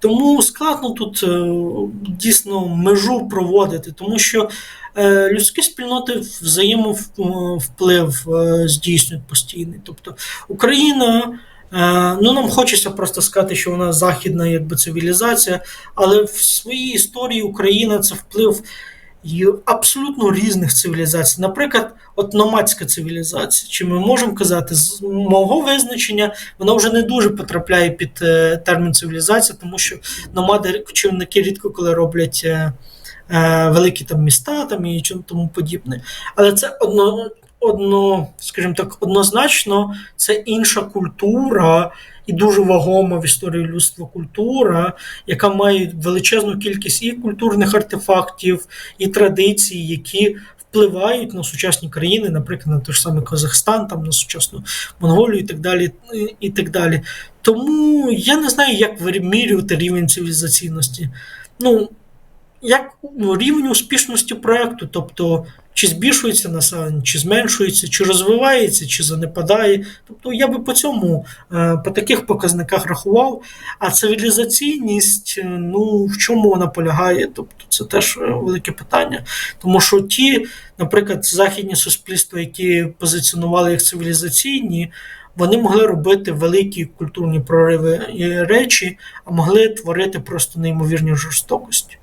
Тому складно тут е, дійсно межу проводити, тому що е, людські спільноти взаємовплив е, здійснюють постійний. Тобто Україна. Ну, нам хочеться просто сказати, що вона західна якби цивілізація, але в своїй історії Україна це вплив і абсолютно різних цивілізацій. Наприклад, от номадська цивілізація. Чи ми можемо казати, з мого визначення вона вже не дуже потрапляє під е, термін цивілізація, тому що номади кочівники рідко коли роблять. е, е, Великі там міста там і чому тому подібне. Але це одно, одно, скажімо так, однозначно це інша культура і дуже вагома в історії людства культура, яка має величезну кількість і культурних артефактів, і традицій, які впливають на сучасні країни, наприклад, на той ж самий Казахстан, там на сучасну Монголію і так далі. І так далі. Тому я не знаю, як вимірювати рівень цивілізаційності. Ну, як ну, рівень успішності проекту, тобто чи збільшується населення, чи зменшується, чи розвивається, чи занепадає. Тобто я би по цьому, е, по таких показниках рахував. А цивілізаційність, е, ну в чому вона полягає? Тобто це теж е, велике питання. Тому що ті, наприклад, західні суспільства, які позиціонували як цивілізаційні. Вони могли робити великі культурні прориви і речі, а могли творити просто неймовірні жорстокості.